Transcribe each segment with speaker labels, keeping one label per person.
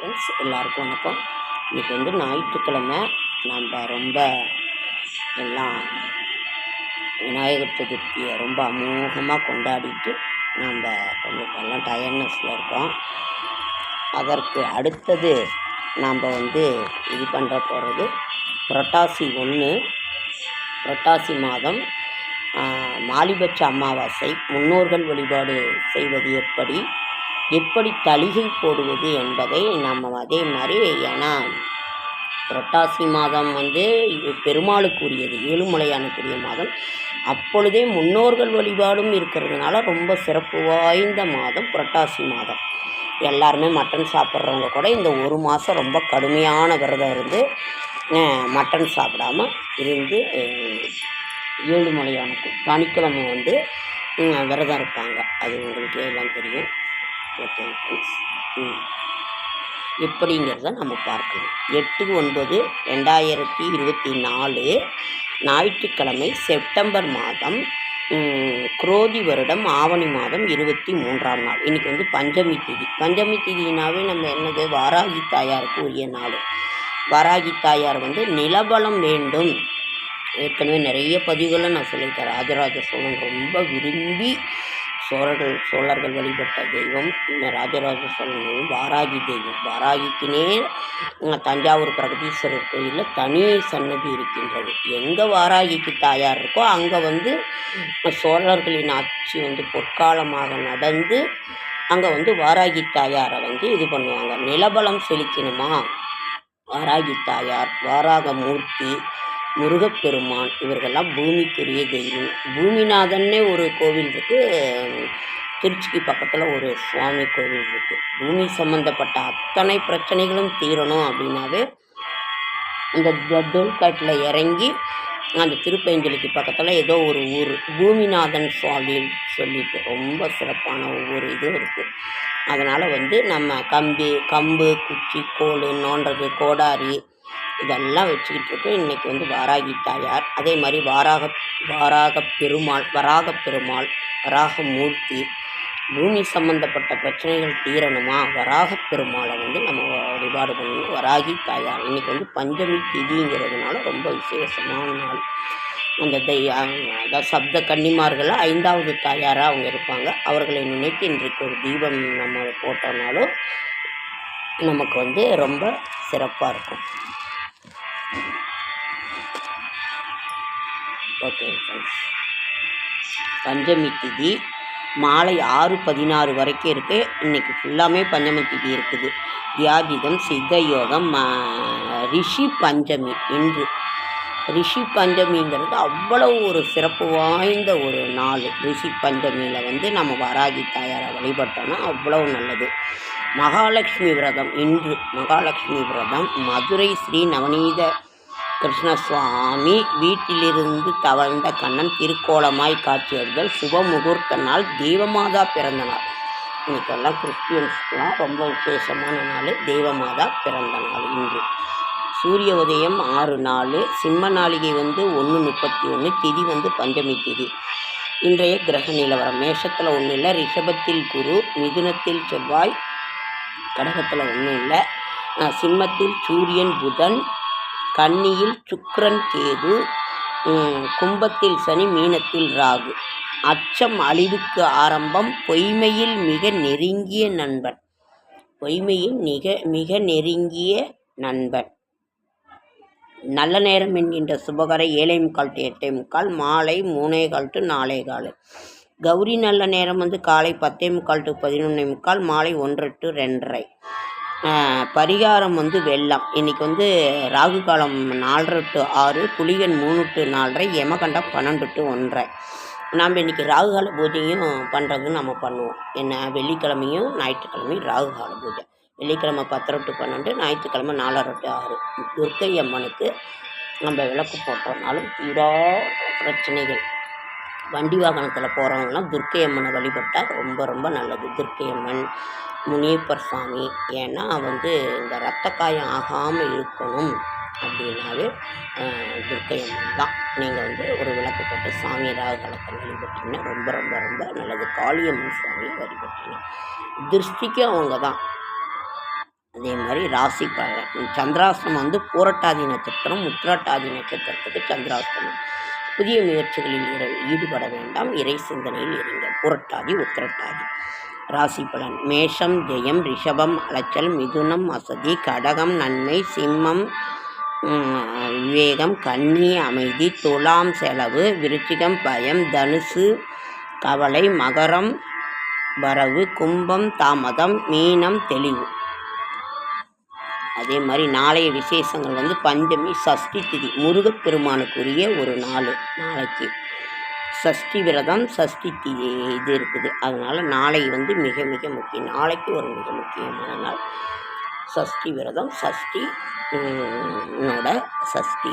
Speaker 1: Friends எல்லாருக்கும் வணக்கம். இன்றைக்கி வந்து ஞாயிற்றுக்கிழமை. நம்ம ரொம்ப எல்லாம் விநாயகர் சதுர்த்தியை ரொம்ப அமோகமாக கொண்டாடிட்டு நம்ம கொஞ்சம் எல்லாம் டயர்னஸில் இருக்கோம். அதற்கு அடுத்தது நாம் வந்து இது பண்ணுற போகிறது புரட்டாசி ஒன்று புரட்டாசி மாதம் மாலிபட்ச அமாவாசை. முன்னோர்கள் வழிபாடு செய்வது எப்படி? எப்படி தளிகை போடுவது என்பதை நம்ம அதே மாதிரி ஏன்னா புரட்டாசி மாதம் வந்து இது பெருமாளுக்குரியது ஏழுமலையானுக்குரிய மாதம். அப்பொழுதே முன்னோர்கள் வழிபாடும் இருக்கிறதுனால ரொம்ப சிறப்பு வாய்ந்த மாதம் புரட்டாசி மாதம். எல்லாருமே மட்டன் சாப்பிட்றவங்க கூட இந்த ஒரு மாதம் ரொம்ப கடுமையான விரதம் இருந்து மட்டன் சாப்பிடாம இருந்து ஏழுமலையானுக்கும் ஏழுமலையானுக்கு சனிக்கிழமை வந்து விரதம் இருப்பாங்க. அது உங்களுக்கு எல்லாம் தெரியும். ஓகே ஃப்ரெண்ட்ஸ் ம். எப்படிங்கிறத நம்ம பார்க்கலாம் எட்டு ஒன்பது ரெண்டாயிரத்தி இருபத்தி நாலு ஞாயிற்றுக்கிழமை செப்டம்பர் மாதம் குரோதி வருடம் ஆவணி மாதம் இருபத்தி மூன்றாம் நாள். இன்றைக்கி வந்து பஞ்சமி திதி. பஞ்சமி திதினாவே நம்ம என்னது? வாராகி தாயாருக்கு உரிய நாள். வாராகி தாயார் வந்து நிலபலம் வேண்டும். ஏற்கனவே நிறைய பதிவுகளை நான் சொல்லியிருக்கேன். ராஜராஜ சோழன் ரொம்ப விரும்பி சோழர்கள் சோழர்கள் வழிபட்ட தெய்வம் ராஜராஜ சோழன் வாராகி தெய்வம். வாராகிக்குனே தஞ்சாவூர் பிரகதீஸ்வரர் கோயிலில் தனி சன்னதி இருக்கின்றது. எங்கே வாராகிக்கு தாயார் இருக்கோ அங்கே வந்து சோழர்களின் ஆட்சி வந்து பொற்காலமாக நடந்து அங்கே வந்து வாராகி தாயாரை வந்து இது பண்ணுவாங்க. நிலபலம் செழிக்கணுமா வாராகி தாயார் வாராக மூர்த்தி முருகப்பெருமான் இவர்கள்லாம் பூமிக்குரிய தெய்வம். பூமிநாதன்னே ஒரு கோவில் இருக்குது திருச்சிக்கு பக்கத்தில் ஒரு சுவாமி கோவில் இருக்குது பூமி சம்மந்தப்பட்ட அத்தனை பிரச்சனைகளும் தீரணும் அப்படின்னாவே இந்த டோல்காட்டில் இறங்கி அந்த திருப்பெஞ்சலிக்கு பக்கத்தில் ஏதோ ஒரு ஊர் பூமிநாதன் சுவாமி சொல்லிட்டு ரொம்ப சிறப்பான ஒவ்வொரு இதுவும் இருக்குது அதனால் வந்து நம்ம கம்பி கம்பு குச்சி கோல் நோண்டுறது கோடாரி இதெல்லாம் வச்சுக்கிட்டு இருக்கோம் இன்றைக்கி வந்து வாராகி தாயார். அதே மாதிரி வாராக வாராக பெருமாள் வராக பெருமாள் வராக மூர்த்தி பூமி சம்பந்தப்பட்ட பிரச்சனைகள் தீரணுமா? வராக பெருமாளை வந்து நம்ம வழிபாடு பண்ணணும். வராகி தாயார். இன்றைக்கி வந்து பஞ்சமி திதிங்கிறதுனால ரொம்ப விசேஷமான நாள். அந்த தை அதாவது சப்த கன்னிமார்கள் ஐந்தாவது தாயாராக அவங்க இருப்பாங்க. அவர்களை நினைத்து இன்றைக்கு ஒரு தீபம் நம்ம போட்டோம்னாலும் நமக்கு வந்து ரொம்ப சிறப்பாக இருக்கும். ஓகே ஃப்ரெண்ட்ஸ் பஞ்சமி திதி மாலை ஆறு பதினாறு வரைக்கும் இருக்குது இன்றைக்கி ஃபுல்லாமே பஞ்சமி திதி இருக்குது. தியாஜிதம் சித்த யோகம் ரிஷி பஞ்சமி இன்று ரிஷி பஞ்சமிங்கிறது அவ்வளவு ஒரு சிறப்பு வாய்ந்த ஒரு நாள். ரிஷி பஞ்சமியில் வந்து நம்ம வராகி தாயாரை வழிபட்டோம்னா அவ்வளோ நல்லது. மகாலட்சுமி விரதம். இன்று மகாலட்சுமி விரதம். மதுரை ஸ்ரீ நவநீத கிருஷ்ணசுவாமி வீட்டிலிருந்து தவழ்ந்த கண்ணன் திருக்கோலமாய் காட்சியர்கள் சுப முகூர்த்த நாள் தெய்வமாதா பிறந்த நாள். இன்னைக்கெல்லாம் கிறிஸ்டியன்ஸ்க்குலாம் ரொம்ப விசேஷமான நாள் தெய்வமாதா பிறந்த நாள் இன்று. சூரிய உதயம் ஆறு நாள் சிம்ம நாளிகை வந்து ஒன்று முப்பத்தி ஒன்று திதி வந்து பஞ்சமி திதி. இன்றைய கிரக நிலவரம். மேஷத்தில் ஒன்றும் இல்லை ரிஷபத்தில் குரு மிதுனத்தில் செவ்வாய் கடகத்தில் ஒன்றும் இல்லை. சிம்மத்தில் சூரியன் புதன் கன்னியில் சுக்கரன் கேது கும்பத்தில் சனி மீனத்தில் ராகு. அச்சம் அழிவுக்கு ஆரம்பம். பொய்மையில் மிக நெருங்கிய நண்பன். பொய்மையில் மிக மிக நெருங்கிய நண்பன். நல்ல நேரம் என்கின்ற சுபகரை ஏழை முக்கால் டு எட்டே முக்கால் மாலை மூணே கால் டு நாலே கால் கௌரி நல்ல நேரம் வந்து காலை பத்தே முக்கால் டு பதினொன்னே முக்கால் மாலை ஒன்றரை டு ரெண்டரை. பரிகாரம் வந்து வெள்ளம். இன்றைக்கி வந்து ராகு காலம் நாலரை டு ஆறு புலிகன் மூணு டு நாலரை யமகண்டம் பன்னெண்டு டு ஒன்றரை. நாம் இன்றைக்கி ராகுகால பூஜையும் பண்ணுறது நம்ம பண்ணுவோம். என்ன வெள்ளிக்கிழமையும் ஞாயிற்றுக்கிழமையும் ராகுகால பூஜை. வெள்ளிக்கிழமை பத்தரை டு பன்னெண்டு ஞாயிற்றுக்கிழமை நாலரை டு ஆறு. துர்க்கை அம்மனுக்கு நம்ம விளக்கு போட்டோம்னாலும் தீரா பிரச்சனைகள். வண்டி வாகனத்தில் போகிறவங்களாம் துர்க்கை அம்மனை வழிபட்டால் ரொம்ப ரொம்ப நல்லது. துர்க்கை அம்மன் முனியப்பர் சாமி ஏன்னா வந்து இந்த ரத்த காயம் ஆகாமல் இருக்கணும் அப்படின்னாவே துர்க்கை அம்மன் தான். நீங்கள் வந்து ஒரு விளக்கு போட்டு சாமி ராகுகாலத்தை வழிபட்டிங்கன்னா ரொம்ப ரொம்ப ரொம்ப நல்லது. காளியம்மன் சாமியை வழிபட்டீங்கன்னா திருஷ்டிக்கு அவங்க தான். அதே மாதிரி ராசி பலன். சந்திராஷ்டமம் வந்து பூரட்டாதி நட்சத்திரம் உத்திராட்டாதி நட்சத்திரத்துக்கு சந்திராஷ்டமம். புதிய முயற்சிகளில் ஈடுபட வேண்டாம். இறை சிந்தனையில் இருங்க. புரட்டாதி உத்திரட்டாதி. ராசி பலன். மேஷம் ஜெயம் ரிஷபம் அலைச்சல் மிதுனம் அசதி கடகம் நன்மை சிம்மம் விவேகம் கன்னி அமைதி துலாம் செலவு விருச்சிகம் பயம் தனுசு கவலை மகரம் வரவு கும்பம் தாமதம் மீனம் தெளிவு. அதே மாதிரி நாளைய விசேஷங்கள் வந்து பஞ்சமி சஷ்டி திதி. முருகப்பெருமானுக்குரிய ஒரு நாள் நாளைக்கு. சஷ்டி விரதம் சஷ்டி திதி இது இருக்குது. அதனால் நாளை வந்து மிக மிக முக்கியம். நாளைக்கு ஒரு மிக முக்கியமான நாள். சஷ்டி விரதம் சஷ்டி ம், சஷ்டி.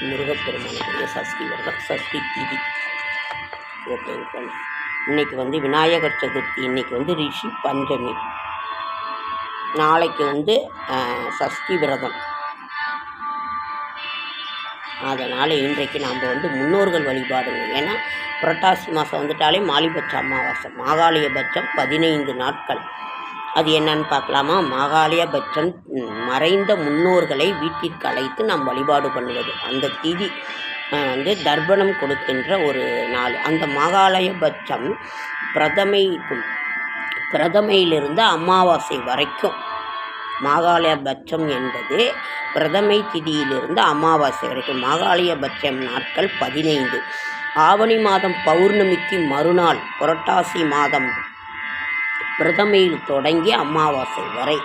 Speaker 1: முருகப்பெருமானுடைய சஷ்டி விரதம் சஷ்டி திதி. ஓகேங்க இன்னைக்கு வந்து விநாயகர் சதுர்த்தி இன்னைக்கு வந்து ரிஷி பஞ்சமி. நாளைக்கு வந்து சஷ்டி விரதம். அதனால் இன்றைக்கு நாம் வந்து முன்னோர்கள் வழிபாடுங்க. ஏன்னா புரட்டாசி மாதம் வந்துட்டாலே மாலிபட்ச அமாவாசை. மாகாளியபட்சம் பதினைந்து நாட்கள். அது என்னன்னு பார்க்கலாமா? மாகாளியபட்சம் மறைந்த முன்னோர்களை வீட்டிற்கு அழைத்து நாம் வழிபாடு பண்ணுவது. அந்த திதி வந்து தர்ப்பணம் கொடுக்கின்ற ஒரு நாள். அந்த மாகாளயபட்சம் பிரதமை பிரதமையிலிருந்து அமாவாசை வரைக்கும் மாகாளயபட்சம் என்பது பிரதமை திதியிலிருந்து அமாவாசை வரைக்கும். மாகாளயபட்சம் நாட்கள் பதினைந்து. ஆவணி மாதம் பௌர்ணமிக்கு மறுநாள் புரட்டாசி மாதம் பிரதமையில் தொடங்கி அமாவாசை வரை.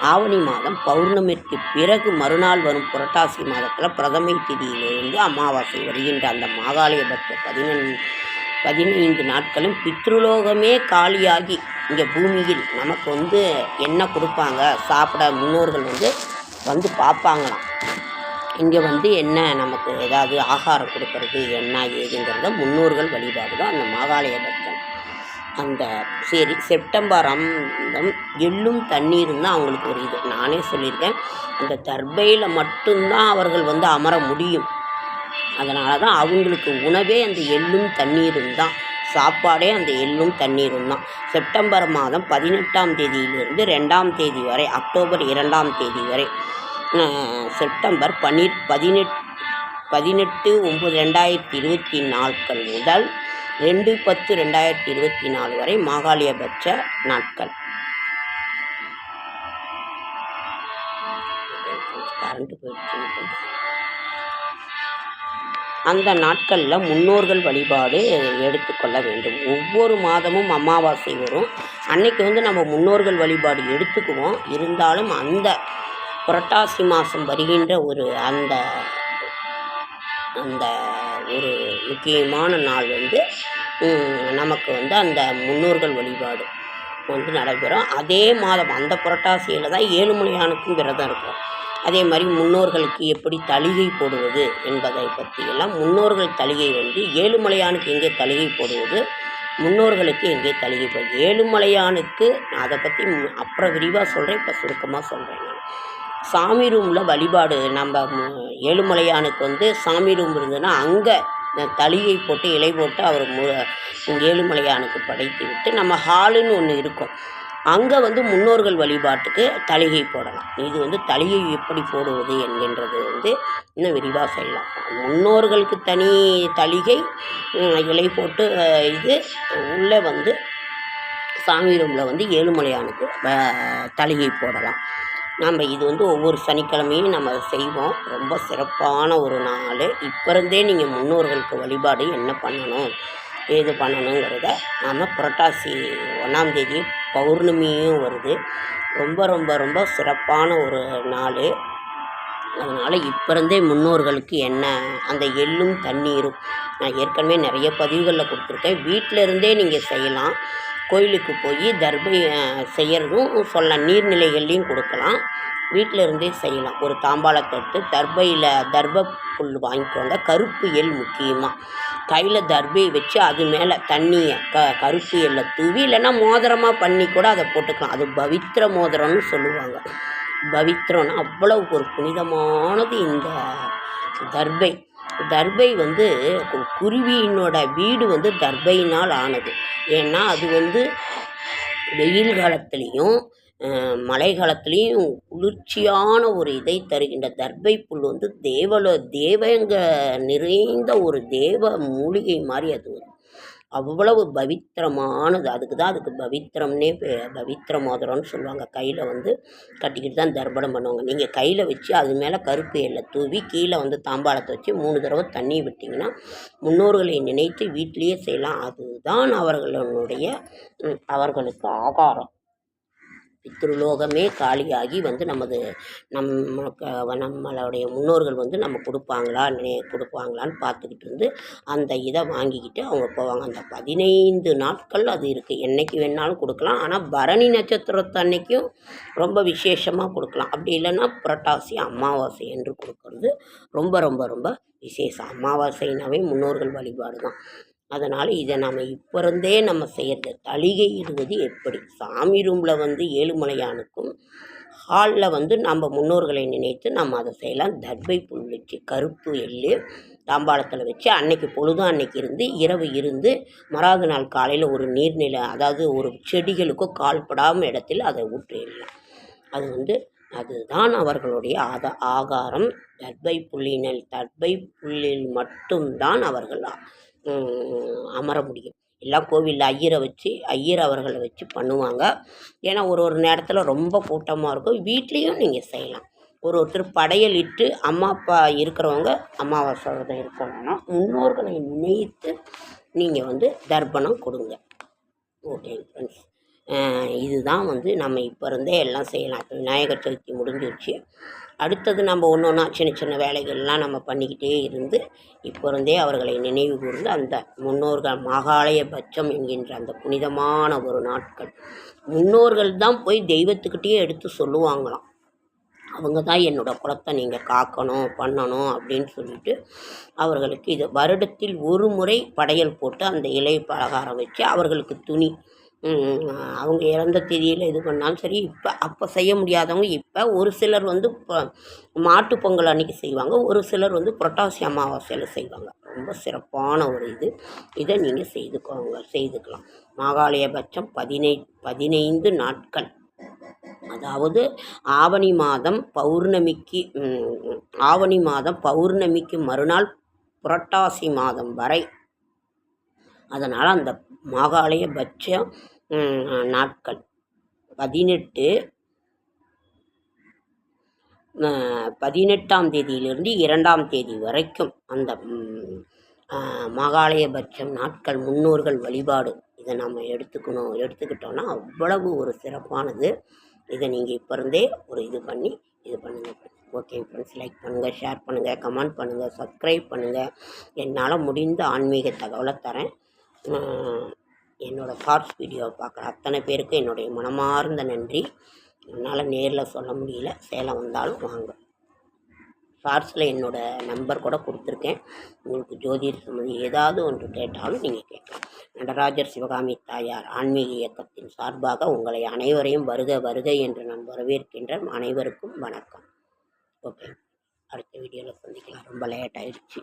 Speaker 1: ஆவணி மாதம் பௌர்ணமிக்கு பிறகு மறுநாள் வரும் புரட்டாசி மாதத்தில் பிரதமை திதியிலிருந்து அமாவாசை வருகின்ற அந்த மாகாளயபட்ச பதினெண் பதினைந்து நாட்களும் பித்ருலோகமே காலியாகி இங்கே பூமியில் நமக்கு வந்து என்ன கொடுப்பாங்க? சாப்பிட முன்னோர்கள் வந்து வந்து பார்ப்பாங்களாம். இங்கே வந்து என்ன நமக்கு ஏதாவது ஆகாரம் கொடுக்கறது என்ன ஏதுங்கிறத முன்னோர்கள் வழிபாடு தான் அந்த மாகாளயபட்சம் அந்த சரி செப்டம்பர் அந்தம் எள்ளும் தண்ணீரும் தான் அவங்களுக்கு ஒரு இது. நானே சொல்லியிருக்கேன் அந்த தர்பையில் மட்டும்தான் அவர்கள் வந்து அமர முடியும். அதனால தான் அவங்களுக்கு உணவே அந்த எள்ளும் தண்ணீரும் தான். சாப்பாடே அந்த எள்ளும் தண்ணீரும் தான். செப்டம்பர் மாதம் பதினெட்டாம் தேதியிலிருந்து ரெண்டாம் தேதி வரை அக்டோபர் இரண்டாம் தேதி வரை செப்டம்பர் பன்னி பதினெட் பதினெட்டு ஒம்பது ரெண்டாயிரத்தி இருபத்தி நாட்கள் முதல் ரெண்டு பத்து ரெண்டாயிரத்தி இருபத்தி நாலு வரை மாகாளியபட்ச நாட்கள். கரண்ட்டு போயிடுச்சு. அந்த நாட்களில் முன்னோர்கள் வழிபாடு எடுத்துக்கொள்ள வேண்டும். ஒவ்வொரு மாதமும் அமாவாசை வரும். அன்னைக்கு வந்து நம்ம முன்னோர்கள் வழிபாடு எடுத்துக்குவோம். இருந்தாலும் அந்த புரட்டாசி மாதம் வருகின்ற ஒரு அந்த அந்த ஒரு முக்கியமான நாள் வந்து நமக்கு வந்து அந்த முன்னோர்கள் வழிபாடு வந்து நடைபெறும். அதே மாதம் அந்த புரட்டாசியில் தான் ஏழுமலையானுக்கும் விரதம் இருக்கும். அதே மாதிரி முன்னோர்களுக்கு எப்படி தளிகை போடுவது என்பதை பற்றியெல்லாம் முன்னோர்கள் தளிகை வந்து ஏழுமலையானுக்கு எங்கே தளிகை போடுவது முன்னோர்களுக்கு எங்கே தளிகை போடுவது. ஏழுமலையானுக்கு நான் அதை பற்றி அப்புறம் விரிவாக சொல்கிறேன் இப்போ சுருக்கமாக சொல்கிறேன் நான். சாமி ரூமில் வழிபாடு நம்ம மு- ஏழுமலையானுக்கு வந்து சாமி ரூம் இருந்ததுன்னா அங்கே தளிகை போட்டு இலை போட்டு அவர் மு ஏழுமலையானுக்கு படைத்து விட்டு நம்ம ஹாலுன்னு ஒன்று இருக்கும். அங்கே வந்து முன்னோர்கள் வழிபாட்டுக்கு தலிகை போடலாம். இது வந்து தளிகை எப்படி போடுவது என்கின்றது வந்து இன்னும் விரிவாக செய்யலாம். முன்னோர்களுக்கு தனி தலிகை இலை போட்டு இது உள்ளே வந்து சாமி ரூமில் வந்து ஏழுமலையானுக்கு தலிகை போடலாம். நம்ம இது வந்து ஒவ்வொரு சனிக்கிழமையும் நம்ம செய்வோம். ரொம்ப சிறப்பான ஒரு நாள். இப்போ இருந்தே நீங்கள் முன்னோர்களுக்கு வழிபாடு என்ன பண்ணணும்? ஏது பண்ணணுங்கிறத நாம் புரட்டாசி ஒன்றாம் தேதி பௌர்ணமியும் வருது. ரொம்ப ரொம்ப ரொம்ப சிறப்பான ஒரு நாள். அதனால் இப்போ இருந்தே முன்னோர்களுக்கு என்ன அந்த எள்ளும் தண்ணீரும் நான் ஏற்கனவே நிறைய பதிவுகளில் கொடுத்துருக்கேன். வீட்டில் இருந்தே நீங்கள் செய்யலாம். கோயிலுக்கு போய் தர்பை செய்கிறதும் சொல்லலாம் நீர்நிலைகள்லையும் கொடுக்கலாம். வீட்டில் இருந்தே செய்யலாம். ஒரு தாம்பாளத்தை எடுத்து தர்பையில் தர்ப புல் வாங்கிக்கோங்க. கருப்பு எள் முக்கியமாக கையில் தர்பை வச்சு அது மேலே தண்ணியை க கருப்பு எல்லை தூவி இல்லைன்னா மோதிரமாக பண்ணி கூட அதை போட்டுக்கலாம். அது பவித்திர மோதிரம்னு சொல்லுவாங்க. பவித்திரம்னா அவ்வளவு ஒரு புனிதமானது இந்த தர்பை. தர்பை வந்து குருவியினோட வீடு வந்து தர்பையினால் ஆனது. ஏன்னா அது வந்து வெயில் காலத்துலேயும் மழை காலத்துலேயும் குளிர்ச்சியான ஒரு இதை தருகின்ற தர்பை புல் வந்து தேவல தேவங்க நிறைந்த ஒரு தேவ மூலிகை மாதிரி அது வந்து. அவ்வளவு பவித்திரமானது. அதுக்கு தான் அதுக்கு பவித்திரம்னே பவித்திர மோதிரம்னு சொல்லுவாங்க. கையில் வந்து கட்டிக்கிட்டு தான் தர்ப்பணம் பண்ணுவாங்க. நீங்கள் கையில் வச்சு அது மேலே கருப்பு எல்லை தூவி கீழே வந்து தாம்பாளத்தை வச்சு மூணு தடவை தண்ணி விட்டிங்கன்னா முன்னோர்களை நினைத்து வீட்டிலேயே செய்யலாம். அதுதான் அவர்களுடைய அவர்களுக்கு ஆகாரம். பித்ருலோகமே காலியாகி வந்து நமது நம்ம நம்மளுடைய முன்னோர்கள் வந்து நம்ம கொடுப்பாங்களா நே கொடுப்பாங்களான்னு பார்த்துக்கிட்டு இருந்து அந்த இதை வாங்கிக்கிட்டு அவங்க போவாங்க. அந்த பதினைந்து நாட்கள் அது இருக்குது என்னைக்கு வேணாலும் கொடுக்கலாம். ஆனால் பரணி நட்சத்திரத்து அன்னைக்கும் ரொம்ப விசேஷமாக கொடுக்கலாம். அப்படி இல்லைன்னா புரட்டாசி அமாவாசை என்று கொடுக்கறது ரொம்ப ரொம்ப ரொம்ப விசேஷம். அமாவாசைனாவே முன்னோர்கள் வழிபாடு தான் அதனால் இதை நம்ம இப்போ இருந்தே நம்ம செய்கிறது தளிகை இடுவது எப்படி? சாமி ரூமில் வந்து ஏழுமலையானுக்கும் ஹாலில் வந்து நம்ம முன்னோர்களை நினைத்து நம்ம அதை செய்யலாம். தர்பை புல் வச்சு கருப்பு எள்ளு தாம்பாளத்தில் வச்சு அன்னைக்கு பொழுதும் அன்னைக்கு இருந்து இரவு இருந்து மறாவது நாள் காலையில் ஒரு நீர்நிலை அதாவது ஒரு செடிகளுக்கோ கால்படாமல் இடத்தில் அதை ஊற்றிடலாம். அது வந்து அதுதான் அவர்களுடைய ஆத ஆகாரம். தர்பை புள்ளினல் தர்பை புல்லில் மட்டும்தான் அவர்கள் அமர முடியும். எல்லாம் கோவிலில் ஐயரை வச்சு ஐயர் அவர்களை வச்சு பண்ணுவாங்க. ஏன்னா ஒரு ஒரு நேரத்தில் ரொம்ப கூட்டமாக இருக்கும். வீட்லேயும் நீங்கள் செய்யலாம். ஒரு ஒருத்தர் படையல் இட்டு அம்மா அப்பா இருக்கிறவங்க அமாவாசை விரதம் இருக்கணும்னா முன்னோர்களை நினைத்து நீங்கள் வந்து தர்ப்பணம் கொடுங்க. ஓகே ஃப்ரெண்ட்ஸ் இதுதான் வந்து நம்ம இப்போ இருந்தே எல்லாம் செய்யலாம். இப்போ விநாயகர் சதுர்த்தி முடிஞ்சிருச்சு. அடுத்தது நம்ம ஒன்று ஒன்றா சின்ன சின்ன வேலைகள்லாம் நம்ம பண்ணிக்கிட்டே இருந்து இப்போ இருந்தே அவர்களை நினைவு கூர்ந்து அந்த முன்னோர்கள் மகாலய பட்சம் என்கின்ற அந்த புனிதமான ஒரு நாட்கள். முன்னோர்கள் தான் போய் தெய்வத்துக்கிட்டேயே எடுத்து சொல்லுவாங்களாம். அவங்க தான் என்னோடய குலத்தை நீங்கள் காக்கணும் பண்ணணும் அப்படின்னு சொல்லிட்டு அவர்களுக்கு இது வருடத்தில் ஒரு முறை படையல் போட்டு அந்த இலை பலகாரம் வச்சு அவர்களுக்கு துணி அவங்க இறந்த தேதியில் இது பண்ணாலும் சரி இப்போ அப்போ செய்ய முடியாதவங்க இப்போ ஒரு சிலர் வந்து மாட்டு பொங்கல் அன்னைக்கு செய்வாங்க. ஒரு சிலர் வந்து புரட்டாசி அமாவாசையில் செய்வாங்க. ரொம்ப சிறப்பான ஒரு இது. இதை நீங்கள் செய்துக்கோங்க செய்துக்கலாம். மாகாளயபட்சம் பதினை பதினைந்து நாட்கள். அதாவது ஆவணி மாதம் பௌர்ணமிக்கு ஆவணி மாதம் பௌர்ணமிக்கு மறுநாள் புரட்டாசி மாதம் வரை. அதனால் அந்த மாகாளய பட்சம் நாட்கள். பதினெட்டு பதினெட்டாம் தேதியிலிருந்து இரண்டாம் தேதி வரைக்கும் அந்த மகாலயபட்சம் நாட்கள் முன்னோர்கள் வழிபாடு இதை நம்ம எடுத்துக்கணும் எடுத்துக்கிட்டோன்னா அவ்வளவு ஒரு சிறப்பானது. இதை நீங்கள் இப்போ இருந்தே ஒரு இது பண்ணி இது பண்ணுங்கள் ஓகே ஃப்ரெண்ட்ஸ் லைக் பண்ணுங்கள் ஷேர் பண்ணுங்கள் கமெண்ட் பண்ணுங்கள் சப்ஸ்கிரைப் பண்ணுங்கள் என்னால் முடிந்த ஆன்மீக தகவலை தரேன். என்னோடய ஷார்ட்ஸ் வீடியோவை பார்க்குற அத்தனை பேருக்கும் என்னுடைய மனமார்ந்த நன்றி. என்னால் நேரில் சொல்ல முடியல. சேலம் வந்தாலும் வாங்க. ஷார்ட்ஸில் என்னோடய நம்பர் கூட கொடுத்துருக்கேன். உங்களுக்கு ஜோதிடர் சம்மதி ஏதாவது ஒன்று கேட்டாலும் நீங்கள் கேட்கலாம். நடராஜர் சிவகாமி தாயார் ஆன்மீக இயக்கத்தின் சார்பாக உங்களை அனைவரையும் வருக வருக என்று நான் வரவேற்கின்றேன். அனைவருக்கும் வணக்கம். ஓகே அடுத்த வீடியோவில் சந்திக்கலாம். ரொம்ப லேட் ஆயிடுச்சு.